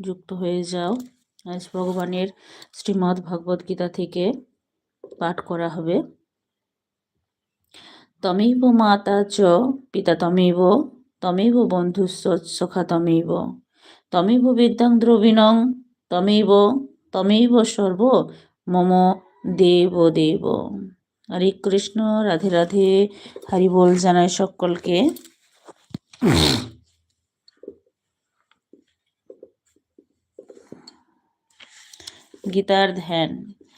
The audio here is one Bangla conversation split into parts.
যুক্ত হয়ে যাও। আজ ভগবানের শ্রীমদ্ ভগবদ গীতা থেকে পাঠ করা হবে। তমেব মাতা চ পিতা তমেব তমেব বন্ধুস্ব সখা তমেব। তমেব বিদ্যাং দ্রবিণং, তমেব তমেব সর্ব মম দেব দেব। হরে কৃষ্ণ, রাধে রাধে, হরি বল জানায় সকলকে। গীতার ধ্যান।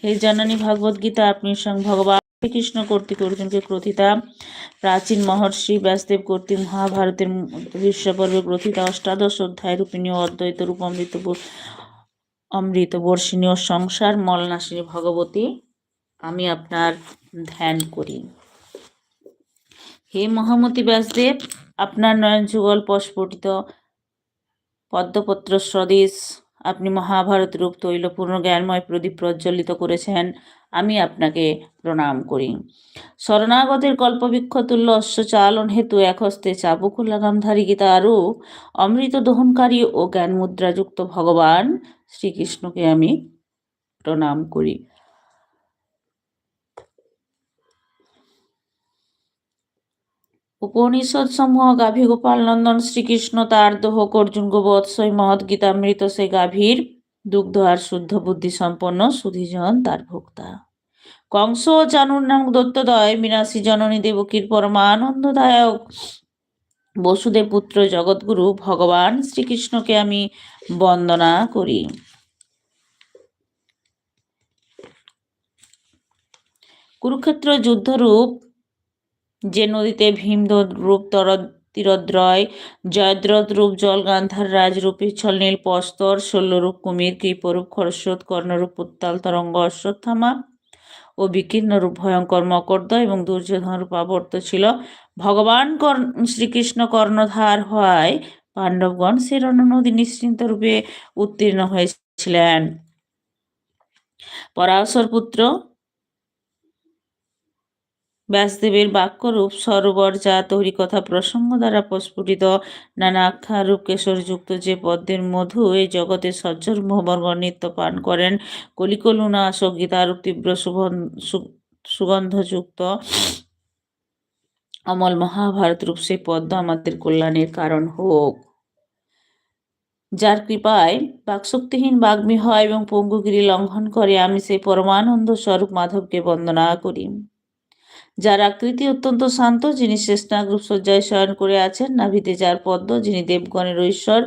হে জানানি ভাগবত গীতা, আপনি সঙ্গে ভগবান শ্রীকৃষ্ণ কর্তৃক অর্জুনকে ক্রথিতা। প্রাচীন মহর্ষি ব্যাসদেব কর্তৃক মহাভারতের বিশ্বপর্বে গ্রথিতা অষ্টাদশ অধ্যায় রূপিণী অদ্বৈত রূপ অমৃত অমৃত বর্ষিণী সংসার মলনাশিনী ভগবতী, আমি আপনার ধ্যান করি। হে মহামতি ব্যাসদেব, আপনার নয়ন যুগল প্রস্ফুটিত পদ্মপত্র স্বদেশ আপনি মহাভারত রূপ তৈলপূর্ণ জ্ঞানময় প্রদীপ প্রজ্বলিত করেছেন, আমি আপনাকে প্রণাম করি। শরণাগতের কল্পবৃক্ষতুল্য অশ্বচালন অশ্ব চালন হেতু এক হস্তে চাবুক লাগামধারী গীতা আরও অমৃত দহনকারী ও জ্ঞান মুদ্রাযুক্ত ভগবান শ্রীকৃষ্ণকে আমি প্রণাম করি। উপনিষদ সমূহ গাভী গোপাল নন্দন শ্রীকৃষ্ণ তার দোহক অর্জুন গোবৎসই মহৎ গীতামৃত সে গাভীর দুগ্ধ আর শুদ্ধ বুদ্ধি সম্পন্ন সুধীজন তার ভোক্তা। কংস জানুর নাম দত্তদয় বিনাশী জননী দেবকীর পরমানন্দদায়ক। বসুদেব পুত্র জগৎগুরু, ভগবান শ্রীকৃষ্ণকে আমি বন্দনা করি। কুরুক্ষেত্র যুদ্ধরূপ যে নদীতে ভীমদোদ রূপ তর তীরদ্রয়, জয়দ্রথ রূপ জল গান্ধার রাজরূপ পিছল নীল পস্তর শল্যরূপ কুমির, কৃপরূপ খরস্রোত, কর্ণরূপ উত্তাল তরঙ্গ অশ্বত্থামা ও বিকীর্ণ রূপ ভয়ঙ্কর মকর্দ এবং দুর্যোধন রূপ আবর্ত ছিল। ভগবান কর্ণ শ্রীকৃষ্ণ কর্ণধার হওয়ায় পাণ্ডবগণ সে নদী নিশ্চিন্ত রূপে উত্তীর্ণ হয়েছিলেন। পরাশর পুত্র ব্যাসদেবের বাক্যরূপ সরোবর যা কথা প্রসঙ্গ দ্বারা প্রস্ফুটিত, নানা আখ্যা আখ্যারূপ কেশরযুক্ত যে পদ্মের মধু এই জগতে সজ্জর ভবর্গণ নিত্য পান করেন। কলিকলুনা সঙ্গীতারূপ তীব্র সুগন্ধযুক্ত অমল মহাভারত রূপ সেই পদ্ম আমাদের কল্যাণের কারণ হোক। যার কৃপায় বাকশক্তিহীন বাগ্মী হয় এবং পঙ্গুগিরি লঙ্ঘন করে, আমি সেই পরমানন্দ স্বরূপ মাধবকে বন্দনা করি। যার আকৃতি অত্যন্ত শান্ত, যিনি শেষনাগ্রুপ সজ্জায় শয়ন করে আছেন, নাভিতে যার পদ্ম, যিনি দেবগণের ঐশ্বর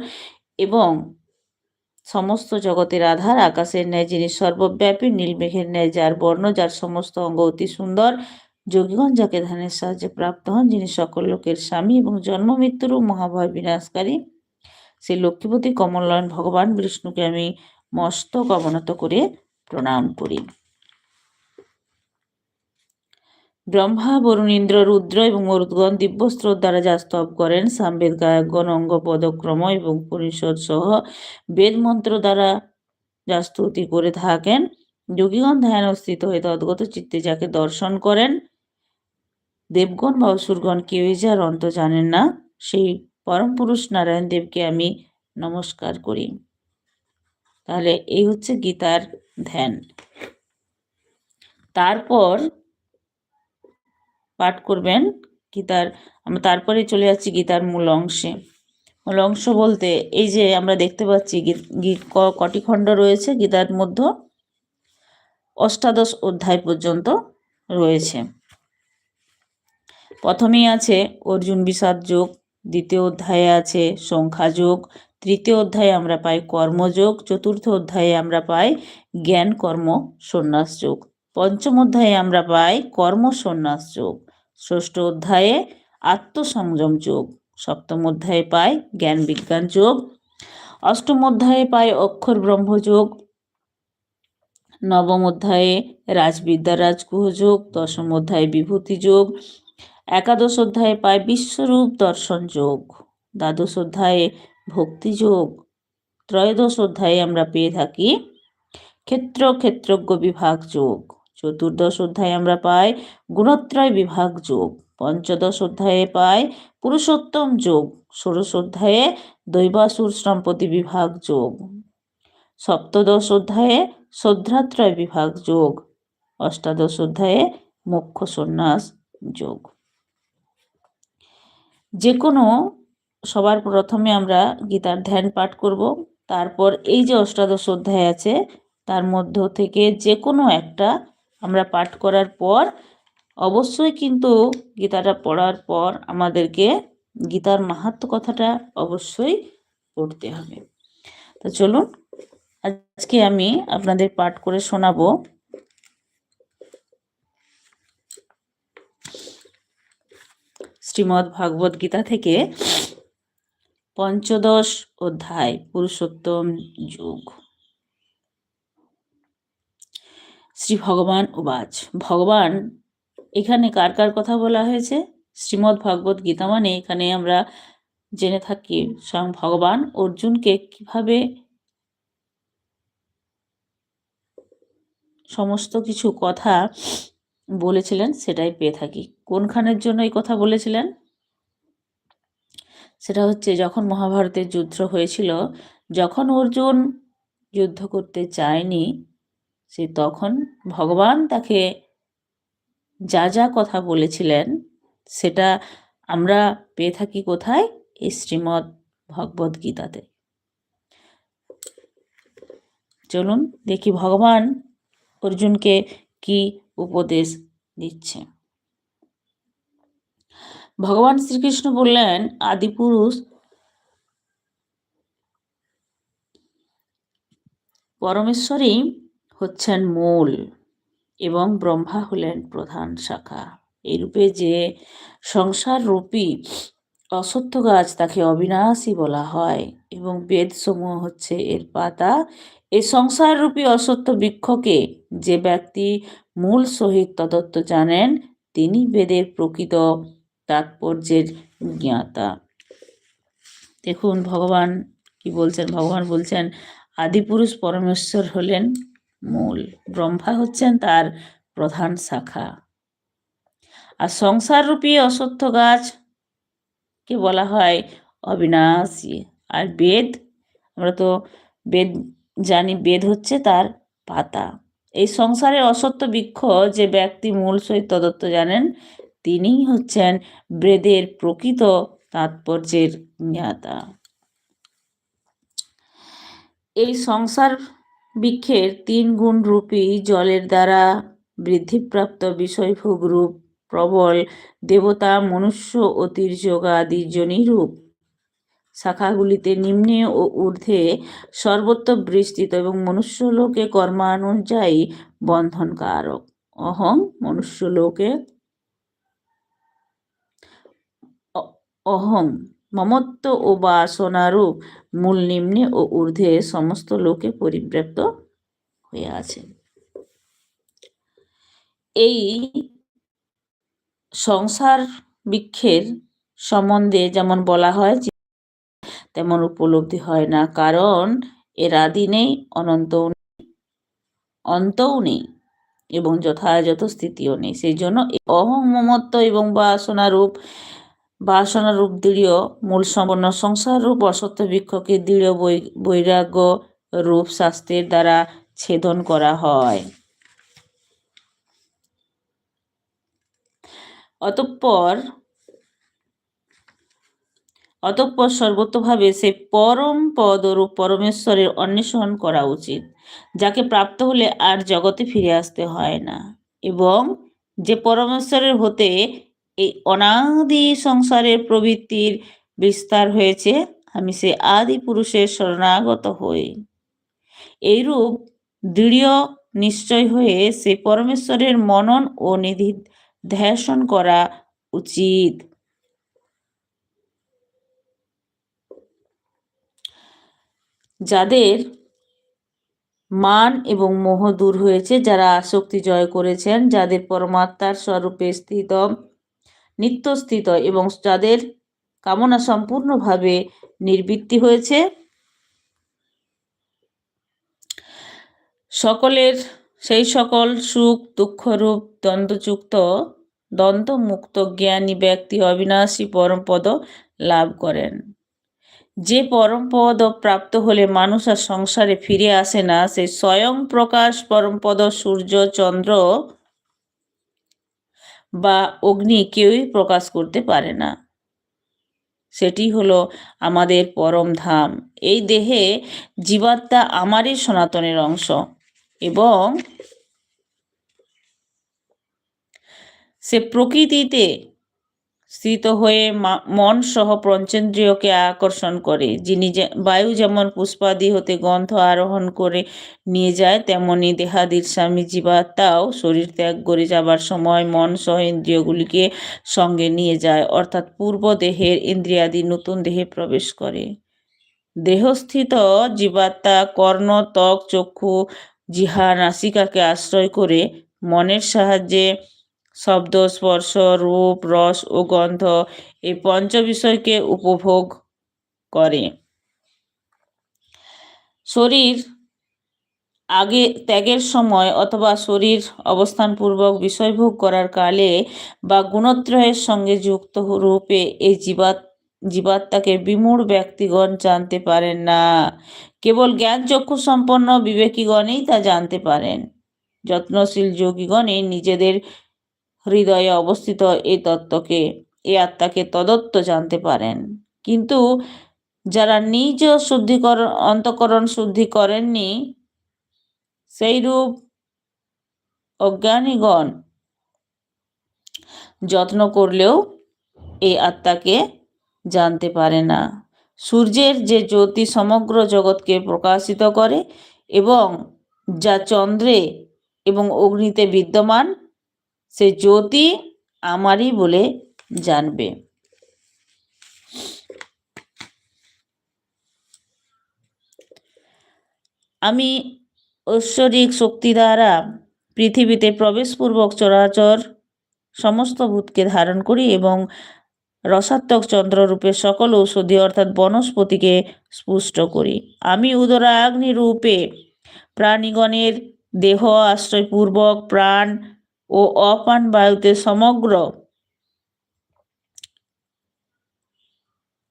এবং সমস্ত জগতের আধার, আকাশের ন্যায় যিনি সর্বব্যাপী নীলমেঘের ন্যায় যার বর্ণ, যার সমস্ত অঙ্গ অতি সুন্দর, যোগীগণ যাকে ধ্যানের সাহায্যে প্রাপ্ত হন, যিনি সকল লোকের স্বামী এবং জন্ম মৃত্যুরও মহাভয় বিনাশকারী সেই লক্ষ্মীপতি কমলয়ন ভগবান বিষ্ণুকে আমি মস্তক অবনত করে প্রণাম করি। ব্রহ্মা বরুণ ইন্দ্র রুদ্র এবং মরুদগণ দিব্যস্ত্রোত দ্বারা যা স্তব করেন সামবেদ গায়কগণ অঙ্গ পদক্রম এবং পরিষদ সহ বেদ মন্ত্র দ্বারা যা স্তুতি করে থাকেন। যোগীগণ ধ্যান স্থিত হয়ে তদ্গত চিত্তে যাকে দর্শন করেন, দেবগণ বা অসুরগণ কেউই যার অন্ত জানেন না। সেই পরম পুরুষ নারায়ণ দেবকে আমি নমস্কার করি। তাহলে এই হচ্ছে গীতার ধ্যান। তারপর পাঠ করবেন গীতার, আমরা তারপরে চলে যাচ্ছি গীতার মূল অংশে। মূল অংশ বলতে এই যে আমরা দেখতে পাচ্ছি কটি খণ্ড রয়েছে গীতার মধ্যে, অষ্টাদশ অধ্যায় পর্যন্ত রয়েছে। প্রথমেই আছে অর্জুন বিষাদ যোগ, দ্বিতীয় অধ্যায়ে আছে সংখ্যা যোগ, তৃতীয় অধ্যায়ে আমরা পাই কর্মযোগ চতুর্থ অধ্যায়ে আমরা পাই জ্ঞান, কর্ম, সন্ন্যাস যোগ। পঞ্চম অধ্যায়ে আমরা পাই কর্ম, সন্ন্যাস যোগ। ষষ্ঠ অধ্যায়ে আত্মসংযম যোগ। সপ্তম অধ্যায়ে পায় জ্ঞান বিজ্ঞান যোগ। অষ্টম অধ্যায়ে পায় অক্ষর ব্রহ্মযোগ নবম অধ্যায়ে রাজবিদ্যা রাজগুহ যোগ। দশম অধ্যায়ে বিভূতি যোগ। একাদশ অধ্যায়ে পায় বিশ্বরূপ দর্শন যোগ। দ্বাদশ অধ্যায়ে ভক্তি যোগ। ত্রয়োদশ অধ্যায়ে আমরা পেয়ে থাকি ক্ষেত্র ক্ষেত্রজ্ঞ বিভাগ যোগ। চতুর্দশ অধ্যায়ে আমরা পাই গুণত্রয় বিভাগ যোগ, পঞ্চদশ অধ্যায়ে পাই পুরুষোত্তম যোগ, ষোড়শ অধ্যায়ে দৈবাসুর সম্পত্তি বিভাগ যোগ, সপ্তদশ অধ্যায়ে শ্রদ্ধাত্রয় বিভাগ যোগ, অষ্টাদশ অধ্যায়ে মুখ্য সন্ন্যাস যোগ। যে কোনো সবার প্রথমে আমরা গীতার ধ্যান পাঠ করব, তারপর এই যে অষ্টাদশ অধ্যায় আছে, তার মধ্য থেকে যে কোনো একটা আমরা পাঠ করার পর, অবশ্যই কিন্তু গীতাটা পড়ার পর আমাদেরকে গীতার মাহাত্ম কথাটা অবশ্যই পড়তে হবে। তো চলুন, আজকে আমি আপনাদের পাঠ করে শোনাবো। শ্রীমদ্ ভাগবত গীতা থেকে পঞ্চদশ অধ্যায় পুরুষোত্তম যুগ। শ্রী ভগবান উবাচ ভগবান, এখানে কার কার কথা বলা হয়েছে? শ্রীমদ্ ভাগবত গীতা মানে এখানে আমরা জেনে থাকি স্বয়ং ভগবান অর্জুনকে কীভাবে সমস্ত কিছু কথা বলেছিলেন সেটাই পেয়ে থাকি। কোনখানের জন্য এই কথা বলেছিলেন? সেটা হচ্ছে যখন মহাভারতের যুদ্ধ হয়েছিল, যখন অর্জুন যুদ্ধ করতে চায়নি সে তখন ভগবান তাকে যা যা কথা বলেছিলেন, সেটা আমরা পেয়ে থাকি কোথায়? এই শ্রীমৎ ভগবদ গীতাতে। চলুন দেখি ভগবান অর্জুনকে কি উপদেশ দিচ্ছে। ভগবান শ্রীকৃষ্ণ বললেন, আদিপুরুষ পরমেশ্বরই হচ্ছেন মূল এবং ব্রহ্মা হলেন প্রধান শাখা। এরূপে যে সংসার রূপী অসত্য গাছ তাকে অবিনাশী বলা হয় এবং বেদসমূহ হচ্ছে এর পাতা। এই সংসার রূপী অসত্য বৃক্ষকে যে ব্যক্তি মূল সহিত তদত্ত জানেন, তিনি বেদের প্রকৃত তাৎপর্যের জ্ঞাতা। দেখুন, ভগবান কি বলছেন? ভগবান বলছেন, আদিপুরুষ পরমেশ্বর হলেন মূল। ব্রহ্মা হচ্ছেন তার প্রধান শাখা। আর সংসাররূপী অসত্য গাছ কে বলা হয়? অবিনাশী। আর বেদ? আমরা তো বেদ জানি, বেদ হচ্ছে তার পাতা। এই সংসারের অসত্য বৃক্ষ যে ব্যক্তি মূল সহিত তদত্ত জানেন, তিনিই হচ্ছেন বেদের প্রকৃত তাৎপর্যের জ্ঞাতা। এই সংসার বৃক্ষের তিন গুণ রূপী জলের দ্বারা বৃদ্ধিপ্রাপ্ত বিষয়ভোগ রূপ, প্রবল দেবতা, মনুষ্য ও তীর্যগাদি রূপ। শাখাগুলিতে নিম্নে ও ঊর্ধ্বে সর্বত্র বিস্তৃত এবং মনুষ্যলোকে কর্মানুযায়ী বন্ধনকারক। অহং মনুষ্যলোকে অহং মমত্ব ও বাসনারূপ মূল নিম্নে ও ঊর্ধ্বে সমস্ত লোকে পরিব্যাপ্ত হয়ে আছে। এই সংসার বৃক্ষের সম্বন্ধে যেমন বলা হয়, তেমন উপলব্ধি হয় না, কারণ এর আদি নেই অনন্ত অন্তও নেই এবং যথাযথ স্থিতিও নেই। সেই জন্য অহং মমত্ব এবং বাসনা রূপ বাসনা রূপ দৃঢ়, মূল সম্পন্ন সংসার রূপ অসত্য বৃক্ষকে দৃঢ় বৈরাগ্য রূপ শাস্ত্রের দ্বারা ছেদন করা হয়। অতঃপর অতঃপর সর্বতভাবে সে পরম পদ পদরূপ পরমেশ্বরের অন্বেষণ করা উচিত, যাকে প্রাপ্ত হলে আর জগতে ফিরে আসতে হয় না। এবং যে পরমেশ্বরের হতে এই অনাদি সংসারের প্রবৃত্তির বিস্তার হয়েছে, আমি সে আদি পুরুষের শরণাগত হই। এইরূপ দৃঢ় নিশ্চয় হয়ে সে পরমেশ্বরের মনন ও নিধি ধ্যাসন করা উচিত। যাদের মান এবং মোহ দূর হয়েছে, যারা আসক্তি জয় করেছেন, যাদের পরমাত্মার স্বরূপে স্থিত নিত্যস্থিত এবং যাদের কামনা সম্পূর্ণভাবে নির্বৃত্তি হয়েছে। সকলের, সেই সকল সুখ দুঃখরূপ দ্বন্দ্বযুক্ত, দ্বন্দ্বমুক্ত জ্ঞানী ব্যক্তি অবিনাশী পরমপদ লাভ করেন। যে পরমপদ প্রাপ্ত হলে মানুষ আর সংসারে ফিরে আসে না, সে স্বয়ং প্রকাশ পরমপদ সূর্য, চন্দ্র বা অগ্নি কেউই প্রকাশ করতে পারে না। সেটি হলো আমাদের পরম ধাম। এই দেহে জীবাত্মা আমারই সনাতনের অংশ এবং সে প্রকৃতিতে স্থিত হয়ে মন সহ পঞ্চেন্দ্রিয়কে আকর্ষণ করে। যিনি বায়ু যেমন পুষ্পাদি হতে গন্ধ আরোহণ করে নিয়ে যায়, তেমনি দেহাদির স্বামী জীবাত্মাও শরীর ত্যাগ করে যাবার সময় মন সহ ইন্দ্রিয়গুলিকে সঙ্গে নিয়ে যায়, অর্থাৎ পূর্ব দেহের ইন্দ্রিয়াদি নতুন দেহে প্রবেশ করে। দেহস্থিত জীবাত্মা কর্ণ, ত্বক, চক্ষু জিহা নাসিকাকে আশ্রয় করে মনের সাহায্যে শব্দ, স্পর্শ, রূপ, রস ও গন্ধ এই পঞ্চ বিষয়কে উপভোগ করে। শরীর আগে ত্যাগের সময় অথবা শরীর অবস্থানপূর্বক বিষয়ভোগ করার কালে বা গুণত্রয়ের সঙ্গে যুক্ত রূপে এই জীবাত জীবাত্মাকে বিমূঢ় ব্যক্তিগণ জানতে পারেন না। কেবল জ্ঞান চক্ষু সম্পন্ন বিবেকীগণই তা জানতে পারেন। যত্নশীল যোগীগণে নিজেদের হৃদয়ে অবস্থিত এই তত্ত্বকে এই আত্মাকে তদত্ত জানতে পারেন। কিন্তু যারা নিজ শুদ্ধিকরণ অন্তকরণ শুদ্ধি করেননি, সেইরূপ অজ্ঞানীগণ যত্ন করলেও এই আত্মাকে জানতে পারে না। সূর্যের যে জ্যোতি সমগ্র জগৎকে প্রকাশিত করে এবং যা চন্দ্রে এবং অগ্নিতে বিদ্যমান সে জ্যোতি আমারই বলে জানবে। আমি ঐশ্বরিক শক্তি দ্বারা পৃথিবীতে প্রবেশপূর্বক চরাচর সমস্ত ভূতকে ধারণ করি এবং রসাত্মক চন্দ্ররূপে সকল ঔষধি অর্থাৎ বনস্পতিকে স্পুষ্ট করি। আমি উদরাগ্নি রূপে প্রাণীগণের দেহ আশ্রয়পূর্বক প্রাণ ও অপান বায়ুতে সমগ্র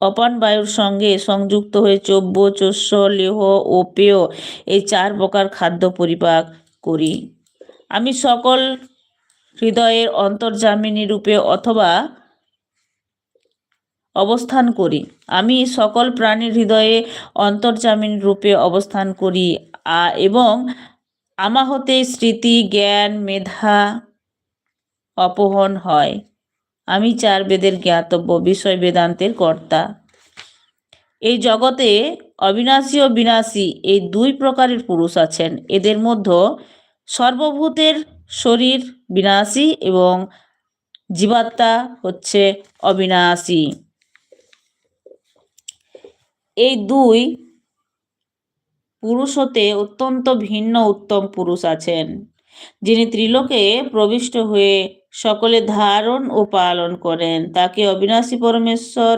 অপান বায়ুর সঙ্গে সংযুক্ত হয়ে চব্য, চস্য, লেহ ও পেয় এই চার প্রকার খাদ্য পরিপাক করি। আমি সকল হৃদয়ের অন্তর্জামিনী রূপে অথবা অবস্থান করি। আমি সকল প্রাণীর হৃদয়ে অন্তর্জামিনী রূপে অবস্থান করি এবং আমা হতে স্মৃতি, জ্ঞান, মেধা অপহরণ হয়। আমি চার বেদের জ্ঞাতব্য, বিষয় বেদান্তের কর্তা। এই জগতে অবিনাশী ও বিনাশী এই দুই প্রকারের পুরুষ আছেন। এদের মধ্যে সর্বভূতের শরীর বিনাশী এবং জীবাত্মা হচ্ছে অবিনাশী। এই দুই পুরুষ হতে অত্যন্ত ভিন্ন উত্তম পুরুষ আছেন। যিনি ত্রিলোকে প্রবিষ্ট হয়ে সকলে ধারণ ও পালন করেন, তাকে অবিনাশী পরমেশ্বর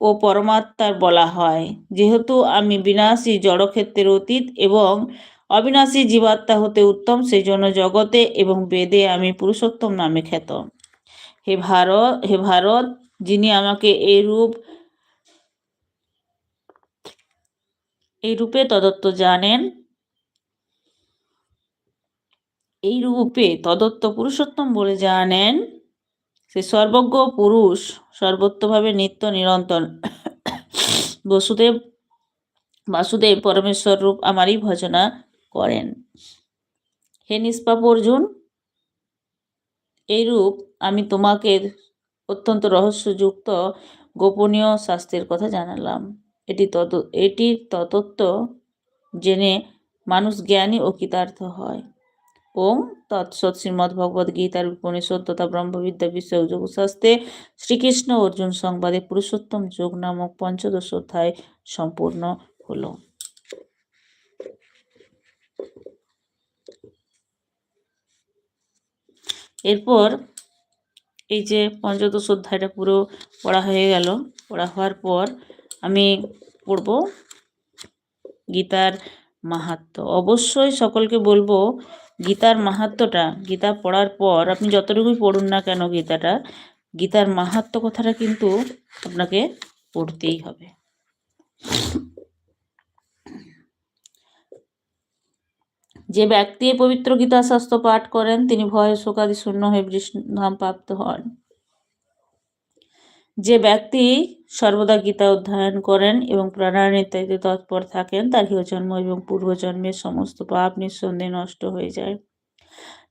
ও পরমাত্মার বলা হয়। যেহেতু আমি বিনাশী জড়ক্ষেত্রের অতীত এবং অবিনাশী জীবাত্মা হতে উত্তম সেই জন্য জগতে এবং বেদে আমি পুরুষোত্তম নামে খ্যাত। হে ভারত হে ভারত, যিনি আমাকে এই রূপ এই রূপে তদত্ত জানেন। এই রূপে তদত্ত পুরুষোত্তম বলে জানেন, সে সর্বজ্ঞ পুরুষ সর্বত্রভাবে নিত্য নিরন্তর। বসুদেব, বাসুদেব পরমেশ্বর রূপ আমারই ভজনা করেন। হে নিষ্পাপ অর্জুন, এইরূপ আমি তোমাকে অত্যন্ত রহস্যযুক্ত গোপনীয় শাস্ত্রের কথা জানালাম। এটি তত এটির ততত্ব জেনে মানুষ জ্ঞানী ও কৃতার্থ হয়। ওম তৎসৎ শ্রীমদ্ ভগবদ গীতার উপনিষদ তথা ব্রহ্মবিদ্যা বিষয় যোগশাস্ত্রে শ্রীকৃষ্ণ অর্জুন সংবাদে পুরুষোত্তম যোগ নামক পঞ্চদশ অধ্যায় সম্পূর্ণ হলো। এরপর এই যে পঞ্চদশ অধ্যায়টা পুরো পড়া হয়ে গেল। পড়া হওয়ার পর আমি পড়ব গীতার মাহাত্ম। অবশ্যই সকলকে বলব গীতার মাহাত্মটা, গীতা পড়ার পর আপনি যতটুকুই পড়ুন না কেন গীতাটা, গীতার মাহাত্ম কথাটা কিন্তু আপনাকে পড়তেই হবে। যে ব্যক্তি পবিত্র গীতা শাস্ত্র পাঠ করেন, তিনি ভয় শোকাদি শূন্য হয়ে বিষ্ণুধাম প্রাপ্ত হন। যে ব্যক্তি সর্বদা গীতা অধ্যয়ন করেন এবং প্রাণায়াম ইত্যাদিতে তৎপর থাকেন, তার জন্ম এবং পূর্বজন্মের সমস্ত পাপ নিঃসন্দেহে নষ্ট হয়ে যায়।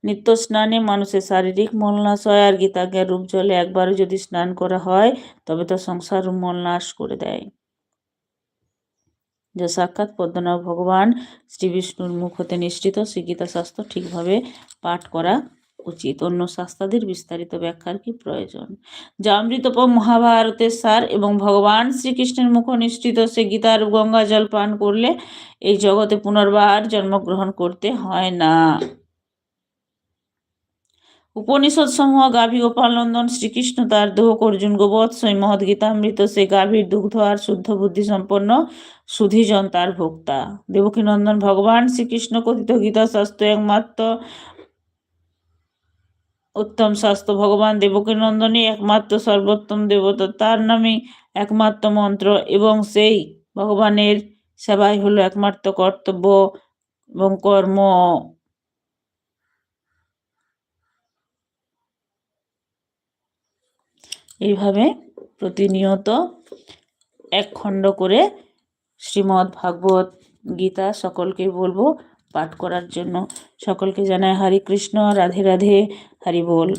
নিত্য স্নানে মানুষের শারীরিক মলনাশ হয় আর গীতাজ্ঞার রূপ জলে একবারও যদি স্নান করা হয়, তবে তা সংসার মলনাশ করে দেয়। যা সাক্ষাৎ পদ্মনাভ ভগবান শ্রী বিষ্ণুর মুখ হতে নিশ্চিত শ্রী গীতা শাস্ত্র ঠিকভাবে পাঠ করা উচিত। অন্য শাস্ত্রাদির বিস্তারিত ব্যাখ্যার কি প্রয়োজন? যা মহাভারতের সার এবং ভগবান শ্রীকৃষ্ণের মুখ নিশ্চিত, সে গীতার গঙ্গা জল পান করলে এই জগতে পুনর্বার জন্মগ্রহণ করতে হয় না। উপনিষদ সমূহ গাভী গোপালনন্দন শ্রীকৃষ্ণ তার দোহক অর্জুন গোবৎস এই মহৎ গীতামৃত সে গাভীর দুগ্ধ আর শুদ্ধ বুদ্ধি সম্পন্ন সুধীজন তার ভোক্তা। দেবকীনন্দন ভগবান শ্রীকৃষ্ণ কথিত গীতা শাস্ত্র একমাত্র উত্তম শাস্ত্র ভগবান দেবকী নন্দনী একমাত্র সর্বোত্তম দেবতা। তার নামে একমাত্র মন্ত্র এবং সেই ভগবানের সেবাই হলো একমাত্র কর্তব্য এবং কর্ম। এইভাবে প্রতিনিয়ত এক খণ্ড করে শ্রীমদ্ ভাগবত গীতা সকলকে বলব পাঠ করার জন্য। সকলকে জানায় হরে কৃষ্ণ, রাধে রাধে, হরি বল।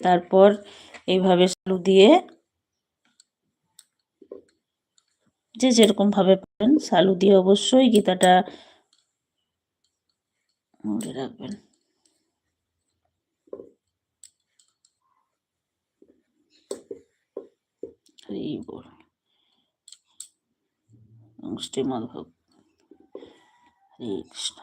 তারপর এইভাবে সালু দিয়ে যে যেরকম ভাবে পারেন সালু দিয়ে অবশ্যই গীতাটা মনে রাখবেন। হরি বল। শ্রীমদ ভগ হরে কৃষ্ণ